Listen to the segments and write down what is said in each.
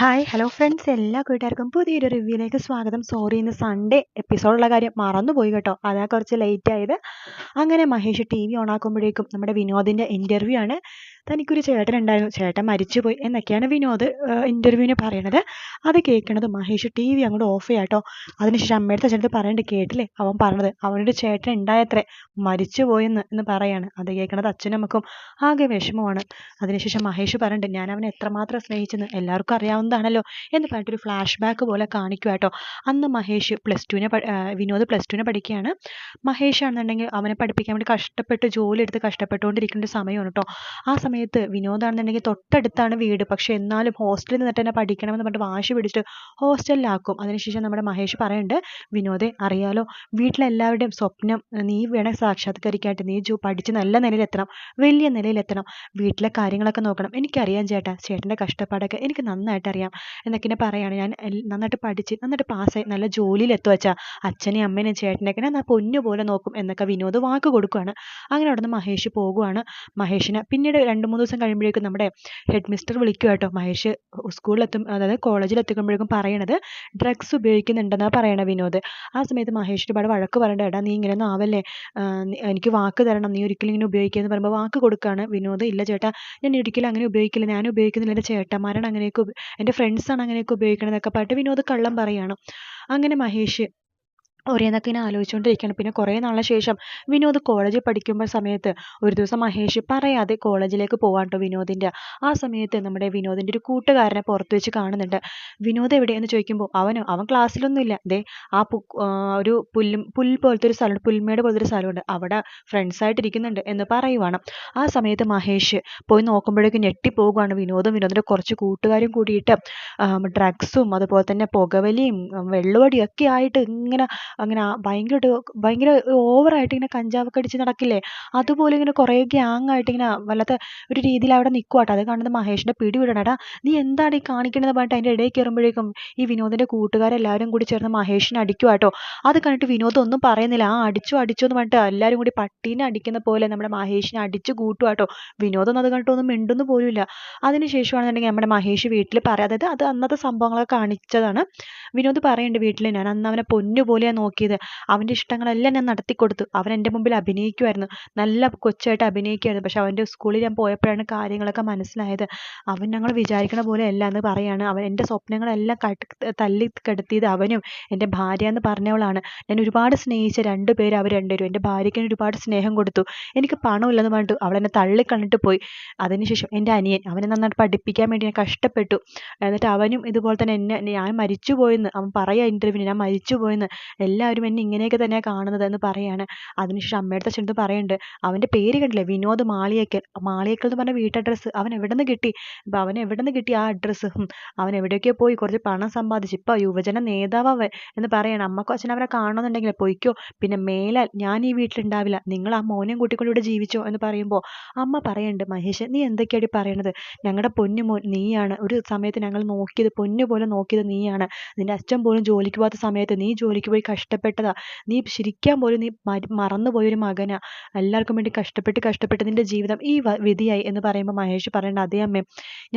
Hi hello friends എല്ലാ കൂട്ടുകാർക്കും പുതിയൊരു റിവ്യൂയിലേക്ക് സ്വാഗതം. സോറി ഇന്ന് സൺഡേ എപ്പിസോഡുള്ള കാര്യം മറന്നുപോയി കേട്ടോ. അതാ കുറച്ച് ലേറ്റ് ആയത്. അങ്ങനെ മഹേഷ് ടി വി ഓണാക്കുമ്പോഴേക്കും നമ്മുടെ വിനോദിന്റെ ഇന്റർവ്യൂ ആണ്. തനിക്കൊരു ചേട്ടൻ ഉണ്ടായിരുന്നു. ചേട്ടൻ മരിച്ചുപോയി എന്നൊക്കെയാണ് വിനോദ് ഇന്റർവ്യൂവിന് പറയണത്. അത് കേൾക്കണത് മഹേഷ് ടി വി അങ്ങോട്ട് ഓഫ് ചെയ്യാട്ടോ അതിനുശേഷം അമ്മയുടെ ചേട്ടൻ പറയേണ്ടത് കേട്ടില്ലേ? അവൻ പറഞ്ഞത് അവനൊരു ചേട്ടൻ ഉണ്ടായത്രേ മരിച്ചുപോയെന്ന് എന്ന് പറയാണ്. അത് കേൾക്കണത് അച്ഛനമ്മക്കും ആകെ വിഷമമാണ്. അതിനുശേഷം മഹേഷ് പറഞ്ഞിട്ട് ഞാൻ അവനെ എത്രമാത്രം സ്നേഹിച്ചെന്ന് എല്ലാവർക്കും അറിയാവുന്നതാണല്ലോ എന്ന് പറഞ്ഞിട്ടൊരു ഫ്ലാഷ് ബാക്ക് പോലെ കാണിക്കുക കേട്ടോ അന്ന് മഹേഷ് പ്ലസ് ടുവിനെ വിനോദ് പ്ലസ് ടുവിനെ പഠിക്കുകയാണ്. മഹേഷ് ആണെന്നുണ്ടെങ്കിൽ അവനെ പഠിപ്പിക്കാൻ വേണ്ടി കഷ്ടപ്പെട്ട് ജോലി എടുത്ത് കഷ്ടപ്പെട്ടുകൊണ്ടിരിക്കുന്ന ഒരു സമയമാണ് കേട്ടോ ആ സമയത്ത് വിനോദാണെന്നുണ്ടെങ്കിൽ തൊട്ടടുത്താണ് വീട്. പക്ഷെ എന്നാലും ഹോസ്റ്റലിൽ നിന്നിട്ട് തന്നെ പഠിക്കണമെന്ന് പറഞ്ഞിട്ട് വാശി പിടിച്ചിട്ട് ഹോസ്റ്റലിലാക്കും അതിനുശേഷം നമ്മുടെ മഹേഷ് പറയുന്നുണ്ട് വിനോദെ അറിയാലോ വീട്ടിലെല്ലാവരുടെയും സ്വപ്നം നീ വേണം സാക്ഷാത്കരിക്കാനായിട്ട്. നീ ജോ പഠിച്ച് നല്ല നിലയിലെത്തണം വലിയ നിലയിലെത്തണം. വീട്ടിലെ കാര്യങ്ങളൊക്കെ നോക്കണം. എനിക്കറിയാം ചേട്ടാ ചേട്ടന്റെ കഷ്ടപ്പാടൊക്കെ എനിക്ക് നന്നായിട്ട് അറിയാം. എന്നൊക്കെ ഇങ്ങനെ പറയാണ്. ഞാൻ നന്നായിട്ട് പഠിച്ച് നന്നായിട്ട് പാസ്സായി നല്ല ജോലിയിൽ എത്തുവച്ചാ അച്ഛനെയും അമ്മേനെയും ചേട്ടനെയൊക്കെ ഞാൻ പൊന്നു പോലെ നോക്കും എന്നൊക്കെ വിനോദ് വാക്ക് കൊടുക്കുകയാണ് അങ്ങനെ അവിടെ നിന്ന് മഹേഷ് പോകുവാണ്. മഹേഷിനെ പിന്നീട് രണ്ട് മൂന്ന് ദിവസം കഴിയുമ്പോഴേക്കും നമ്മുടെ ഹെഡ് മിസ്റ്റർ വിളിക്കുക കേട്ടോ മഹേഷ് സ്കൂളിലെത്തും അതായത് കോളേജിൽ എത്തിക്കുമ്പോഴേക്കും പറയണത് ഡ്രഗ്സ് ഉപയോഗിക്കുന്നുണ്ടെന്നാണ് പറയണത് വിനോദ്. ആ സമയത്ത് മഹേഷ് ഒരുപാട് വഴക്ക് പറയണ്ട. എടാ നീ ഇങ്ങനെയൊന്നും ആവല്ലേ? എനിക്ക് വാക്ക് തരണം. നീ ഒരിക്കലും ഇങ്ങനെ ഉപയോഗിക്കുക എന്ന് പറയുമ്പോൾ വാക്ക് കൊടുക്കുകയാണ് വിനോദ്. ഇല്ല ചേട്ടാ ഞാൻ ഒരിക്കലും അങ്ങനെ ഉപയോഗിക്കില്ല. ഞാൻ ഉപയോഗിക്കുന്നില്ല. എന്റെ ചേട്ടന്മാരാണ് അങ്ങനെയൊക്കെ എന്റെ ഫ്രണ്ട്സാണ് അങ്ങനെയൊക്കെ ഉപയോഗിക്കണതൊക്കെ പറഞ്ഞിട്ട് വിനോദ് കള്ളം പറയാണ്. അങ്ങനെ മഹേഷ് ഓരോന്നൊക്കെ ഇങ്ങനെ ആലോചിച്ചുകൊണ്ടിരിക്കുകയാണ് പിന്നെ കുറേ നാളിന് ശേഷം വിനോദ് കോളേജിൽ പഠിക്കുമ്പോൾ സമയത്ത് ഒരു ദിവസം മഹേഷ് പറയാതെ കോളേജിലേക്ക് പോകാൻ കേട്ടോ വിനോദിന്റെ ആ സമയത്ത് നമ്മുടെ വിനോദിന്റെ ഒരു കൂട്ടുകാരനെ പുറത്ത് വെച്ച് കാണുന്നുണ്ട്. വിനോദ് എവിടെയെന്ന് ചോദിക്കുമ്പോൾ അവനോ അവൻ ക്ലാസ്സിലൊന്നും ഇല്ല. ദേ ആ ഒരു പുല്ലും പുൽ പോലത്തെ ഒരു സ്ഥലമുണ്ട്. പുൽമേട് പോലത്തെ ഒരു സ്ഥലമുണ്ട്. അവിടെ ഫ്രണ്ട്സായിട്ടിരിക്കുന്നുണ്ട് എന്ന് പറയുവാണ്. ആ സമയത്ത് മഹേഷ് പോയി നോക്കുമ്പോഴേക്കും ഞെട്ടിപ്പോകുകയാണ് വിനോദും വിനോദിന്റെ കുറച്ച് കൂട്ടുകാരും കൂടിയിട്ട്. ഡ്രഗ്സും അതുപോലെ തന്നെ പുകവലിയും വെള്ളവടിയൊക്കെ ആയിട്ട് ഇങ്ങനെ അങ്ങനെ ഭയങ്കരമായിട്ട് ഭയങ്കര ഓവറായിട്ട് ഇങ്ങനെ കഞ്ചാവൊക്കെ അടിച്ച് നടക്കില്ലേ? അതുപോലെ ഇങ്ങനെ കുറേ ഗ്യാങ് ആയിട്ട് ഇങ്ങനെ വല്ലാത്ത ഒരു രീതിയിൽ അവിടെ നിൽക്കുക കേട്ടോ അത് കാണുന്നത് മഹേഷിന്റെ പിടി വിടണം എടാ നീ എന്താണ് ഈ കാണിക്കണത് പറഞ്ഞിട്ട് അതിന്റെ ഇടയിൽ കയറുമ്പോഴേക്കും ഈ വിനോദിന്റെ കൂട്ടുകാരെല്ലാവരും കൂടി ചേർന്ന് മഹേഷിനെ അടിക്കുവാട്ടോ അത് കണ്ടിട്ട് വിനോദ് ഒന്നും പറയുന്നില്ല. ആ അടിച്ചു അടിച്ചു എന്ന് പറഞ്ഞിട്ട് എല്ലാവരും കൂടി പട്ടീനെ അടിക്കുന്ന പോലെ നമ്മുടെ മഹേഷിനെ അടിച്ച് കൂട്ടുവാട്ടോ കേട്ടോ വിനോദം അത് കണ്ടിട്ട് ഒന്നും മിണ്ടുന്നു പോലുമില്ല. അതിനുശേഷമാണെന്നുണ്ടെങ്കിൽ നമ്മുടെ മഹേഷ് വീട്ടിൽ പറയാം. അതായത് അത് അന്നത്തെ സംഭവങ്ങളൊക്കെ കാണിച്ചതാണ്. വിനോദ് പറയുന്നുണ്ട് വീട്ടിൽ ഞാൻ അന്ന് അവനെ പൊന്നു പോലെയാണ് നോക്കിയത്. അവന്റെ ഇഷ്ടങ്ങളെല്ലാം ഞാൻ നടത്തിക്കൊടുത്തു അവൻ എന്റെ മുമ്പിൽ അഭിനയിക്കുമായിരുന്നു നല്ല കൊച്ചായിട്ട് അഭിനയിക്കുമായിരുന്നു പക്ഷെ അവന്റെ സ്കൂളിൽ ഞാൻ പോയപ്പോഴാണ് കാര്യങ്ങളൊക്കെ മനസ്സിലായത്. അവൻ ഞങ്ങൾ വിചാരിക്കണ പോലെ അല്ല എന്ന് പറയാണ്. അവൻ എന്റെ സ്വപ്നങ്ങളെല്ലാം തല്ലി കെടുത്തിയത് അവനും എന്റെ ഭാര്യ എന്ന് പറഞ്ഞവളാണ്. ഞാൻ ഒരുപാട് സ്നേഹിച്ച രണ്ട് പേര് അവർ രണ്ടുപേരും. എന്റെ ഭാര്യയ്ക്ക് ഒരുപാട് സ്നേഹം കൊടുത്തു. എനിക്ക് പണമില്ലെന്ന് അവൾ എന്നെ തള്ളി കണ്ടിട്ട് പോയി. അതിനുശേഷം എന്റെ അനിയൻ അവനെ നന്നായിട്ട് പഠിപ്പിക്കാൻ വേണ്ടി ഞാൻ കഷ്ടപ്പെട്ടു. എന്നിട്ട് അവനും ഇതുപോലെ തന്നെ എന്നെ ഞാൻ മരിച്ചു പോയെന്ന് അവൻ പറയാ ഇന്റർവ്യൂവിന് ഞാൻ മരിച്ചു പോയെന്ന് എല്ലാവരും എന്നെ ഇങ്ങനെയൊക്കെ തന്നെയാണ് കാണുന്നത് എന്ന് പറയാണ്. അതിനുശേഷം അമ്മയുടെ ചെന്ന് പറയുന്നുണ്ട് അവന്റെ പേര് കണ്ടില്ലേ? വിനോദ് മാളിയേക്കൽ മാളിയേക്കൽ എന്ന് പറഞ്ഞ വീട്ട് വീട്ടഡ്രസ്സ് അവൻ എവിടെ നിന്ന് കിട്ടി? അപ്പം അവൻ എവിടെ നിന്ന് കിട്ടി ആ അഡ്രസ്സ് അവൻ എവിടെയൊക്കെയോ പോയി കുറച്ച് പണം സമ്പാദിച്ചു. ഇപ്പോൾ യുവജന നേതാവ് എന്ന് പറയാണ്. അമ്മക്കോ അച്ഛനും അവനെ കാണണമെന്നുണ്ടെങ്കിൽ പൊയ്ക്കോ. പിന്നെ മേലാൽ ഞാൻ ഈ വീട്ടിലുണ്ടാവില്ല. നിങ്ങൾ ആ മോനെയും കൂട്ടിക്കൊണ്ട് ഇവിടെ ജീവിച്ചോ? എന്ന് പറയുമ്പോൾ അമ്മ പറയുന്നുണ്ട് മഹേഷ് നീ എന്തൊക്കെയാണ് പറയണത്? ഞങ്ങളുടെ പൊന്നു മോൻ നീയാണ്. ഒരു സമയത്ത് ഞങ്ങൾ നോക്കിയത് പൊന്നു പോലെ നോക്കിയത് നീയാണ്. നിന്റെ അച്ഛൻ പോലും ജോലിക്ക് പോകാത്ത സമയത്ത് നീ ജോലിക്ക് പോയി കഷ്ടപ്പെട്ടതാ. നീ ശരിക്കാൻ പോലും നീ മറന്നുപോയൊരു മകനാ. എല്ലാവർക്കും വേണ്ടി കഷ്ടപ്പെട്ട് കഷ്ടപ്പെട്ട് നിന്റെ ജീവിതം ഈ വിധിയായി എന്ന് പറയുമ്പോൾ മഹേഷ് പറയേണ്ട അതേ അമ്മേ.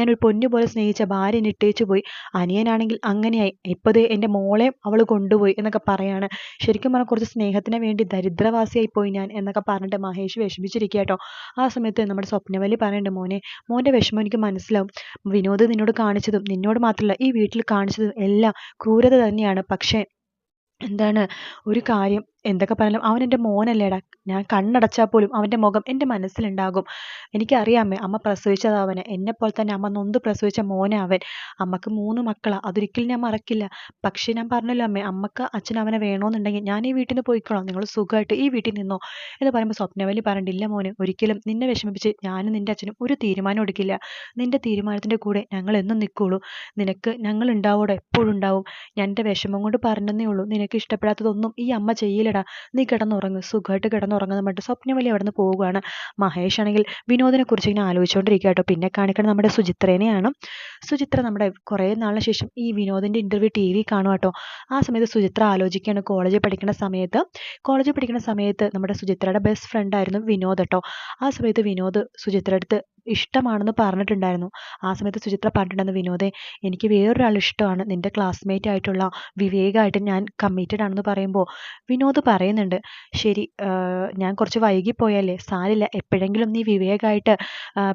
ഒരു പൊന്നു പോലെ സ്നേഹിച്ച ഭാര്യ നിട്ടേച്ചു പോയി. അനിയനാണെങ്കിൽ അങ്ങനെയായി. ഇപ്പോൾ എന്റെ മോളെ അവൾ കൊണ്ടുപോയി എന്നൊക്കെ പറയാണ്. ശരിക്കും പറഞ്ഞാൽ കുറച്ച് സ്നേഹത്തിന് വേണ്ടി ദരിദ്രവാസിയായി പോയി ഞാൻ എന്നൊക്കെ പറഞ്ഞിട്ട് മഹേഷ് വിഷമിച്ചിരിക്കുക കേട്ടോ. ആ സമയത്ത് നമ്മുടെ സ്വപ്നവലി പറയുന്നുണ്ട് മോനെ മോന്റെ വിഷമം എനിക്ക് മനസ്സിലാവും. വിനോദ് നിന്നോട് കാണിച്ചതും നിന്നോട് മാത്രമല്ല ഈ വീട്ടിൽ കാണിച്ചതും എല്ലാം ക്രൂരത തന്നെയാണ്. പക്ഷേ എന്താണ് ഒരു കാര്യം എന്തൊക്കെ പറഞ്ഞാലും അവൻ എന്റെ മോനല്ലേടാ. ഞാൻ കണ്ണടച്ചാൽ പോലും അവന്റെ മുഖം എന്റെ മനസ്സിലുണ്ടാകും. എനിക്കറിയാമേ അമ്മ പ്രസവിച്ചത് അവനെ. എന്നെപ്പോലെ തന്നെ അമ്മ നൊന്ത് പ്രസവിച്ച മോനെ അവൻ. അമ്മയ്ക്ക് മൂന്ന് മക്കളാണ് അതൊരിക്കലും ഞാൻ മറക്കില്ല. പക്ഷേ ഞാൻ പറഞ്ഞല്ലോ അമ്മേ അമ്മയ്ക്ക് അച്ഛൻ അവനെ വേണമെന്നുണ്ടെങ്കിൽ ഞാൻ ഈ വീട്ടിൽ നിന്ന് പോയിക്കോളാം. നിങ്ങൾ സുഖമായിട്ട് ഈ വീട്ടിൽ നിന്നോ എന്ന് പറയുമ്പോൾ സ്വപ്നവലി പറഞ്ഞിട്ടില്ല മോനെ. ഒരിക്കലും നിന്നെ വിഷമിപ്പിച്ച് ഞാനും നിന്റെ അച്ഛനും ഒരു തീരുമാനം എടുക്കില്ല. നിന്റെ തീരുമാനത്തിന്റെ കൂടെ ഞങ്ങൾ എന്നും നിൽക്കുള്ളൂ. നിനക്ക് ഞങ്ങൾ ഉണ്ടാവോടെ എപ്പോഴും ഉണ്ടാവും. ഞാൻ എന്റെ വിഷമം കൊണ്ട് പറഞ്ഞതേ ഉള്ളൂ. നിനക്ക് ഇഷ്ടപ്പെടാത്തതൊന്നും ഈ അമ്മ ചെയ്യില്ലടാ നീ കിടന്നുറങ്ങ്. സുഖമായിട്ട് കിടന്നുറങ്ങുന്ന പറഞ്ഞിട്ട് സ്വപ്നവലി അവിടെ നിന്ന് പോവുകയാണ്. മഹേഷ് ആണെങ്കിൽ വിനോദിനെ കുറിച്ച് ഇങ്ങനെ ആലോചിച്ചുകൊണ്ടിരിക്കുക കേട്ടോ പിന്നെ കാണിക്കണം നമ്മുടെ സുചിത്രേനെയാണ്. സുചിത്ര നമ്മുടെ കുറേ നാളിന് ശേഷം ഈ വിനോദിന്റെ ഇന്റർവ്യൂ ടി വി കാണും കേട്ടോ ആ സമയത്ത് സുചിത്ര ആലോചിക്കുകയാണ്. കോളേജിൽ പഠിക്കുന്ന സമയത്ത്. കോളേജിൽ പഠിക്കുന്ന സമയത്ത് നമ്മുടെ സുചിത്രയുടെ ബെസ്റ്റ് ഫ്രണ്ടായിരുന്നു വിനോദ് കേട്ടോ ആ സമയത്ത് വിനോദ് സുചിത്ര അടുത്ത് ഇഷ്ടമാണെന്ന് പറഞ്ഞിട്ടുണ്ടായിരുന്നു. ആ സമയത്ത് സുചിത്ര പറഞ്ഞിട്ടുണ്ടായിരുന്നു വിനോദേ എനിക്ക് വേറൊരാൾ ഇഷ്ടമാണ്. നിന്റെ ക്ലാസ്മേറ്റ് ആയിട്ടുള്ള വിവേകായിട്ട് ഞാൻ കമ്മിറ്റഡ് ആണെന്ന് പറയുമ്പോൾ വിനോദ് പറയുന്നുണ്ട് ശരി ഞാൻ കുറച്ച് വൈകിപ്പോയല്ലേ? സാരില്ല എപ്പോഴെങ്കിലും നീ വിവേകായിട്ട്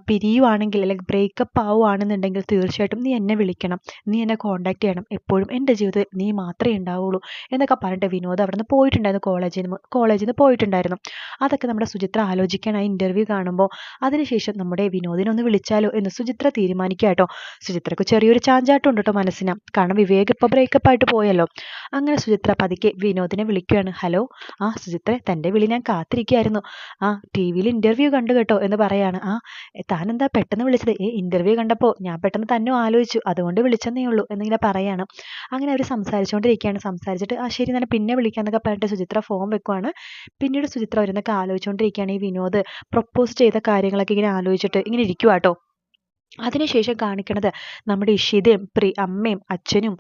പിരിയുവാണെങ്കിൽ അല്ലെങ്കിൽ ബ്രേക്കപ്പ് ആവുകയാണെന്നുണ്ടെങ്കിൽ തീർച്ചയായിട്ടും നീ എന്നെ വിളിക്കണം. നീ എന്നെ കോൺടാക്ട് ചെയ്യണം. എപ്പോഴും എന്റെ ജീവിതത്തിൽ നീ മാത്രമേ ഉണ്ടാവുള്ളൂ എന്നൊക്കെ പറഞ്ഞിട്ട് വിനോദ് അവിടെ നിന്ന് പോയിട്ടുണ്ടായിരുന്നു കോളേജിൽ നിന്ന് കോളേജിൽ നിന്ന് പോയിട്ടുണ്ടായിരുന്നു. അതൊക്കെ നമ്മുടെ സുചിത്ര ആലോചിക്കാൻ ആ ഇന്റർവ്യൂ കാണുമ്പോൾ. അതിനുശേഷം നമ്മുടെ വിനോദിനെ ഒന്ന് വിളിച്ചാലോ എന്ന് സുചിത്ര തീരുമാനിക്കുക കേട്ടോ. സുചിത്രക്ക് ചെറിയൊരു ചാഞ്ചാട്ടം ഉണ്ട് കേട്ടോ മനസ്സിന്. കാരണം വിവേക് ഇപ്പോൾ ബ്രേക്കപ്പ് ആയിട്ട് പോയല്ലോ. അങ്ങനെ സുചിത്ര പതുക്കെ വിനോദിനെ വിളിക്കുകയാണ്. ഹലോ ആ സുചിത്ര തന്റെ വിളി ഞാൻ കാത്തിരിക്കുകയായിരുന്നു. ആ ടി വിയിൽ ഇന്റർവ്യൂ കണ്ടു കേട്ടോ എന്ന് പറയാണ്. ആ താനെന്താ പെട്ടെന്ന് വിളിച്ചത്? ഏ ഇന്റർവ്യൂ കണ്ടപ്പോൾ ഞാൻ പെട്ടെന്ന് തന്നെ ആലോചിച്ചു. അതുകൊണ്ട് വിളിച്ചെന്നേ ഉള്ളൂ എന്നിങ്ങനെ പറയാണ്. അങ്ങനെ അവർ സംസാരിച്ചുകൊണ്ടിരിക്കുകയാണ് സംസാരിച്ചിട്ട് ആ ശരി ഞാൻ പിന്നെ വിളിക്കാമെന്നൊക്കെ പറഞ്ഞിട്ട് സുചിത്ര ഫോൺ വെക്കുവാണ്. പിന്നീട് സുചിത്ര വരുന്നൊക്കെ ആലോചിച്ചുകൊണ്ടിരിക്കുകയാണ് ഈ വിനോദ്. പ്രൊപ്പോസ് ചെയ്ത കാര്യങ്ങളൊക്കെ ഇങ്ങനെ ആലോചിച്ചിട്ട് ഇങ്ങനെ ഇരിക്കുവാട്ടോ അതിനുശേഷം കാണിക്കുന്നത് നമ്മുടെ ഇഷിതയും പ്രി അമ്മയും അച്ഛനും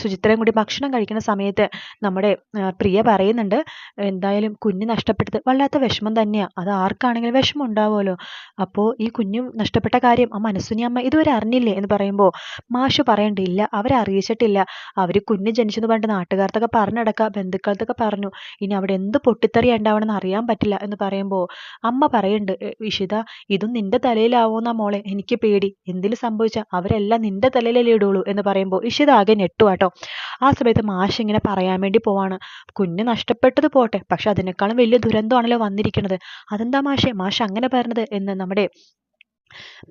സുചിത്രയും കൂടി ഭക്ഷണം കഴിക്കുന്ന സമയത്ത് നമ്മുടെ പ്രിയ പറയുന്നുണ്ട് എന്തായാലും കുഞ്ഞ് നഷ്ടപ്പെട്ടത് വല്ലാത്ത വിഷമം തന്നെയാണ് അത് ആർക്കാണെങ്കിലും വിഷമം ഉണ്ടാവുമല്ലോ. അപ്പോൾ ഈ കുഞ്ഞ് നഷ്ടപ്പെട്ട കാര്യം ആ മനസ്സുനി അമ്മ ഇതുവരെ അറിഞ്ഞില്ലേ? എന്ന് പറയുമ്പോൾ മാഷ് പറയണ്ടില്ല അവരെ അറിയിച്ചിട്ടില്ല. അവർ കുഞ്ഞ് ജനിച്ചെന്ന് പറഞ്ഞിട്ട് നാട്ടുകാർത്തൊക്കെ പറഞ്ഞടക്കുക ബന്ധുക്കളത്തൊക്കെ പറഞ്ഞു. ഇനി അവിടെ എന്ത് പൊട്ടിത്തെറി ഉണ്ടാവണമെന്ന് അറിയാൻ പറ്റില്ല. എന്ന് പറയുമ്പോൾ അമ്മ പറയുന്നുണ്ട് ഇഷിത ഇതും നിന്റെ തലയിലാവുമെന്നാ മോളെ. എനിക്ക് പേടി. എന്തിൽ സംഭവിച്ചാൽ അവരെല്ലാം നിന്റെ തലയിലല്ലേ ഇടുള്ളൂ എന്ന് പറയുമ്പോൾ ഇഷിത ആകെ ഞെട്ടുവാട്ടോ. ആ സമയത്ത് മാഷ് ഇങ്ങനെ പറയാൻ വേണ്ടി പോവാണ്. കുഞ്ഞ് നഷ്ടപ്പെട്ടത് പോട്ടെ പക്ഷെ അതിനേക്കാളും വലിയ ദുരന്തമാണല്ലോ വന്നിരിക്കുന്നത് അതെന്താ മാഷെ? മാഷ് അങ്ങനെ പറഞ്ഞത് എന്ന് നമ്മുടെ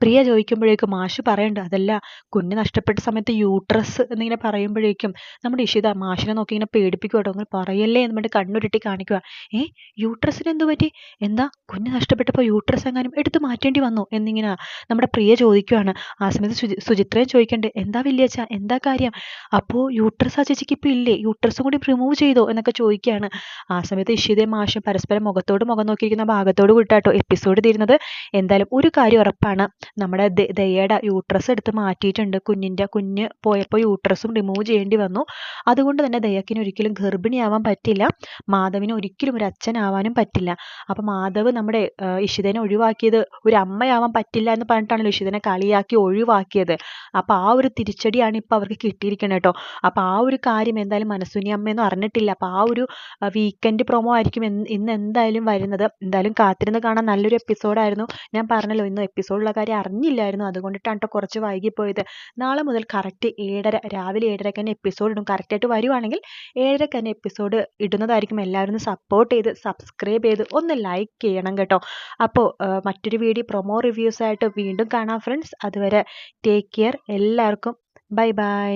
പ്രിയ ചോദിക്കുമ്പോഴേക്കും മാഷ് പറയണ്ട അതല്ല കുഞ്ഞ് നഷ്ടപ്പെട്ട സമയത്ത് യൂട്രസ് എന്നിങ്ങനെ പറയുമ്പോഴേക്കും നമ്മുടെ ഇഷിത മാഷിനെ നോക്കി ഇങ്ങനെ പേടിപ്പിക്കുക കേട്ടോ അങ്ങനെ പറയല്ലേ? എന്ന് പറഞ്ഞിട്ട് കണ്ണുരുട്ടി കാണിക്കുക ഏ യൂട്രസിന് എന്തു പറ്റി? എന്താ? കുഞ്ഞ് നഷ്ടപ്പെട്ടപ്പോൾ യൂട്രസ് എങ്ങാനും എടുത്തു മാറ്റേണ്ടി വന്നു? എന്നിങ്ങനെ നമ്മുടെ പ്രിയ ചോദിക്കുകയാണ് ആ സമയത്ത് സുചി സുചിത്രയും ചോദിക്കണ്ടേ എന്താ വലിയച്ഛ എന്താ കാര്യം? അപ്പോൾ യൂട്രസ് ആ ചേച്ചിക്ക് ഇപ്പോൾ ഇല്ലേ? യൂട്രസും കൂടി റിമൂവ് ചെയ്തോ? എന്നൊക്കെ ചോദിക്കുകയാണ്. ആ സമയത്ത് ഇഷിതയും മാഷും പരസ്പരം മുഖത്തോട് മുഖം നോക്കിയിരിക്കുന്ന ഭാഗത്തോട് കൂട്ടാട്ടോ എപ്പിസോഡ് തീരുന്നത്. എന്തായാലും ഒരു കാര്യം ഉറപ്പാണ്. ആണ്. നമ്മുടെ ദയയുടെ യൂട്രസ് എടുത്ത് മാറ്റിയിട്ടുണ്ട്. കുഞ്ഞിന്റെ കുഞ്ഞ് പോയപ്പോൾ യൂട്രസും റിമൂവ് ചെയ്യേണ്ടി വന്നു. അതുകൊണ്ട് തന്നെ ദയക്കിന് ഒരിക്കലും ഗർഭിണിയാവാൻ പറ്റില്ല. മാധവിന് ഒരിക്കലും ഒരു അച്ഛനാവാനും പറ്റില്ല. അപ്പം മാധവ് നമ്മുടെ ഇഷിതനെ ഒഴിവാക്കിയത് ഒരു അമ്മയാവാൻ പറ്റില്ല എന്ന് പറഞ്ഞിട്ടാണല്ലോ ഇഷിതനെ കളിയാക്കി ഒഴിവാക്കിയത്. അപ്പം ആ ഒരു തിരിച്ചടിയാണ് ഇപ്പം അവർക്ക് കിട്ടിയിരിക്കുന്നത് കേട്ടോ. അപ്പം ആ ഒരു കാര്യം എന്തായാലും മനസ്സുനി അമ്മയൊന്നും അറിഞ്ഞിട്ടില്ല. അപ്പം ആ ഒരു വീക്കെൻഡ് പ്രൊമോ ആയിരിക്കും ഇന്ന് എന്തായാലും വരുന്നത്. എന്തായാലും കാത്തിരുന്ന് കാണാൻ നല്ലൊരു എപ്പിസോഡായിരുന്നു ഞാൻ പറഞ്ഞല്ലോ ഇന്ന് എപ്പിസോഡുള്ള കാര്യം അറിഞ്ഞില്ലായിരുന്നു. അതുകൊണ്ടിട്ടാണ് കേട്ടോ കുറച്ച് വൈകിപ്പോയത്. നാളെ മുതൽ കറക്റ്റ് ഏഴര രാവിലെ ഏഴരക്ക് തന്നെ എപ്പിസോഡ് ഇടും കറക്റ്റായിട്ട് വരുവാണെങ്കിൽ ഏഴരക്ക് തന്നെ എപ്പിസോഡ് ഇടുന്നതായിരിക്കും. എല്ലാവരും ഒന്ന് സപ്പോർട്ട് ചെയ്ത് സബ്സ്ക്രൈബ് ചെയ്ത് ഒന്ന് ലൈക്ക് ചെയ്യണം കേട്ടോ. അപ്പോൾ മറ്റൊരു വീഡിയോ പ്രൊമോ റിവ്യൂസ് ആയിട്ട് വീണ്ടും കാണാം ഫ്രണ്ട്സ് അതുവരെ ടേക്ക് കെയർ എല്ലാവർക്കും ബൈ ബൈ